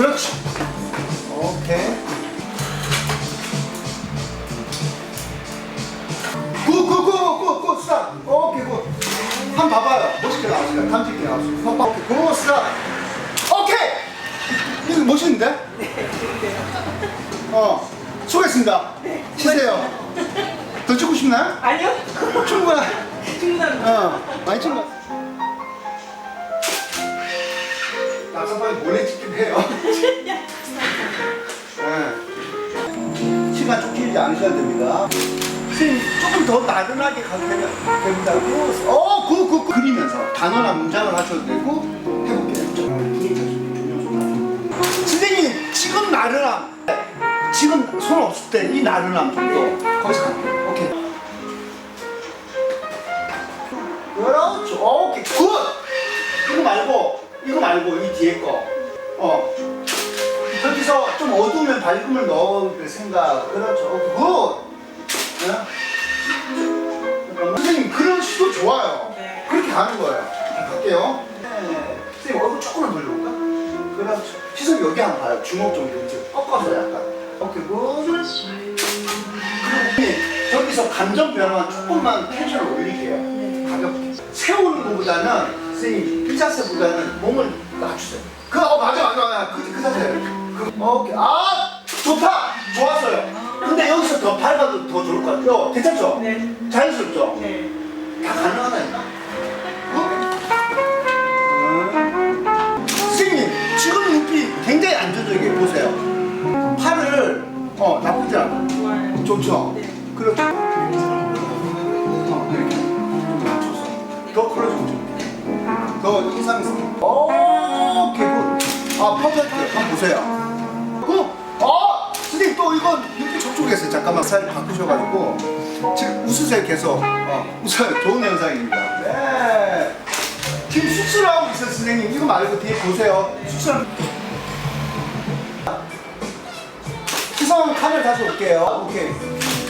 그렇지. 오케이. 굿굿굿굿굿 스탑. 오케이 굿. 한번 봐봐요. 멋있게 나왔어요. 탐지게 나왔어요. 봐봐. 오케이 굿 스탑. 오케이. 이거 멋있는데? 어. 수고했습니다. 쉬세요. 더 찍고 싶나요? 아니요. 충분하. 충분합니다. 어. 많이 찍어. 낙서방에 몰래 찍긴 해요. 네. 시간 쫓기지 않으셔야 됩니다. 선생님 조금 더 나른하게 가도 되면 됩니다. 그, 어, 그, 그, 그, 그리면서 단어나 문장을 하셔도 되고 해볼게요. 선생님 지금 나른함 지금 손 없을 때 이 나른함 정도 거기서 갈게요. 오케이. 그렇죠. 오케이. 굿. 이거 말고 이거 말고 이 뒤에 거. 어. 저기서 좀 어두우면 밝음을 넣을 생각. 그렇죠. 오케이. 굿. 네? 선생님 그런 시도 좋아요. 네. 그렇게 가는 거예요. 자, 갈게요. 네. 선생님 얼굴 조금만 돌려볼까? 그렇죠. 시선 여기 한번 봐요. 주먹 좀 이렇게 꺾어서 약간. 오케이 굿. 저기서 감정 변화만 조금만 텐션을 올릴게요. 가볍게. 세우는 것보다는 선생님 피자스보다는 몸을 낮추세요. 그, 어, 맞아, 맞아, 맞아. 그, 그 자세. 그, 오케이. 아, 좋다! 좋았어요. 근데 여기서 더 밟아도 더 좋을 것 같아요. 어, 괜찮죠? 네. 자연스럽죠? 네. 다 가능하다니까. 어? 선생님, 지금 눈빛 굉장히 안정적이게 보세요. 팔을, 어, 나쁘지 않아. 좋아요. 좋죠? 네. 그렇죠. 더 인상 오케이 굿. 아 퍼펙트 한번 보세요. 굿. 어 선생님 또 이건 눈빛 저쪽에서 잠깐만 살 바꾸셔가지고 지금 웃으세요 계속. 어 웃어요. 좋은 현상입니다. 네. 지금 쑥스러워하고 있어요 선생님. 이거 말고 뒤에 보세요. 쑥스러워. 시선 카메라 다시 올게요. 오케이.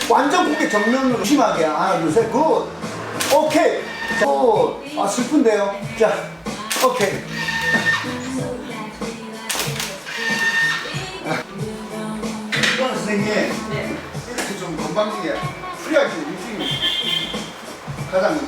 완전 고개 정면으로 심하게. 하나, 둘, 셋, 굿. 오케이. 자, 굿. 아, 슬픈데요. 자, 오케이. 이건 선생님, 네. 이렇게 좀 건방지게 프리하게 움직이면 가장